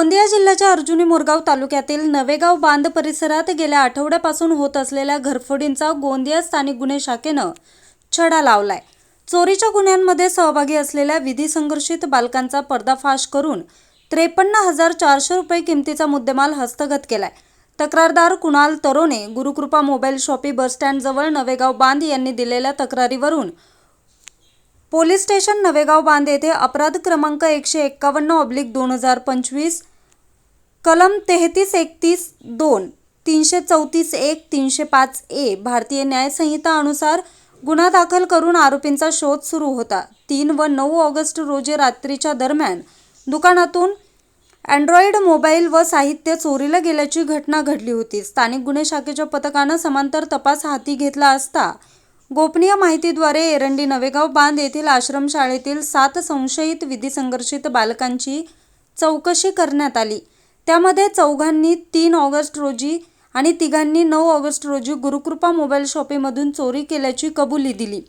गोंदिया जिल्ह्याच्या अर्जुनी मोरगाव तालुक्यातील नवेगाव बांध परिसरात गेल्या आठवड्यापासून होत असलेल्या घरफोडींचा गोंदिया स्थानिक गुन्हे शाखेनं छडा लावलाय. चोरीच्या गुन्ह्यांमध्ये सहभागी असलेल्या विधी संघर्षित बालकांचा पर्दाफाश करून त्रेपन्न हजार चारशे रुपये किमतीचा मुद्देमाल हस्तगत केलाय. तक्रारदार कुणाल तरोने गुरुकृपा मोबाईल शॉपी बसस्टँडजवळ नवेगाव बांध यांनी दिलेल्या तक्रारीवरून पोलीस स्टेशन नवेगाव बांध येथे अपराध क्रमांक एकशे एक्कावन्न ऑब्लिक दोन हजार पंचवीस कलम तेहतीस एकतीस दोन तीनशे चौतीस एक तीनशे पाच ए भारतीय न्यायसंहिता अनुसार गुन्हा दाखल करून आरोपींचा शोध सुरू होता. तीन व नऊ ऑगस्ट रोजी रात्रीच्या दरम्यान दुकानातून अँड्रॉइड मोबाईल व साहित्य चोरीला गेल्याची घटना घडली होती. स्थानिक गुन्हे शाखेच्या पथकानं समांतर तपास हाती घेतला असता गोपनीय माहितीद्वारे एरंडी नवेगाव बांध येथील आश्रमशाळेतील सात संशयित विधी संघर्षित बालकांची चौकशी करण्यात आली. त्यामध्ये चौघांनी तीन ऑगस्ट रोजी आणि तिघांनी नऊ ऑगस्ट रोजी गुरुकृपा मोबाईल शॉपीमधून चोरी केल्याची कबुली दिली.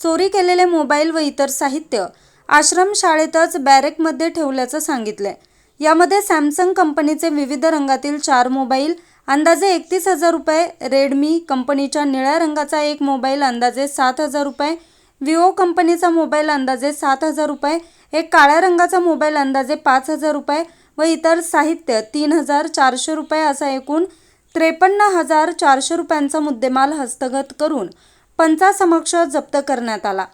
चोरी केलेले मोबाईल व इतर साहित्य आश्रमशाळेतच बॅरेकमध्ये ठेवल्याचं सांगितलंय. यामध्ये सॅमसंग कंपनीचे विविध रंगातील चार मोबाईल अंदाजे एकतीस हजार रुपये रेडमी कंपनीच्या निळ्या रंगाचा एक मोबाईल अंदाजे सात हजार रुपये विवो कंपनीचा मोबाईल अंदाजे सात हजार रुपये एक काळ्या रंगाचा मोबाईल अंदाजे पाच हजार रुपये व इतर साहित्य तीन हजार चारशे रुपये असा एकूण त्रेपन्न हजार चारशे रुपयांचा मुद्देमाल हस्तगत करून पंचासमक्ष जप्त करण्यात आला.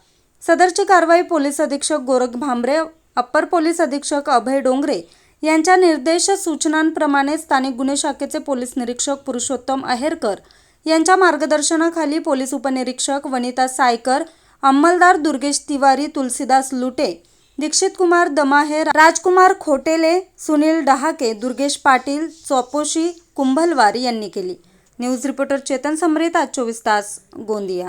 सदरची कारवाई पोलीस अधीक्षक गोरख भांबरे अप्पर पोलीस अधीक्षक अभय डोंगरे यांच्या निर्देश सूचनांप्रमाणे स्थानिक गुन्हे शाखेचे पोलीस निरीक्षक पुरुषोत्तम अहेरकर यांच्या मार्गदर्शनाखाली पोलीस उपनिरीक्षक वनिता सायकर अंमलदार दुर्गेश तिवारी तुलसीदास लुटे दीक्षित कुमार दमाहे राजकुमार खोटेले सुनील डहाके दुर्गेश पाटील चोपोशी कुंभलवार यांनी केली. न्यूज रिपोर्टर चेतन समरेत आज चोवीस तास गोंदिया.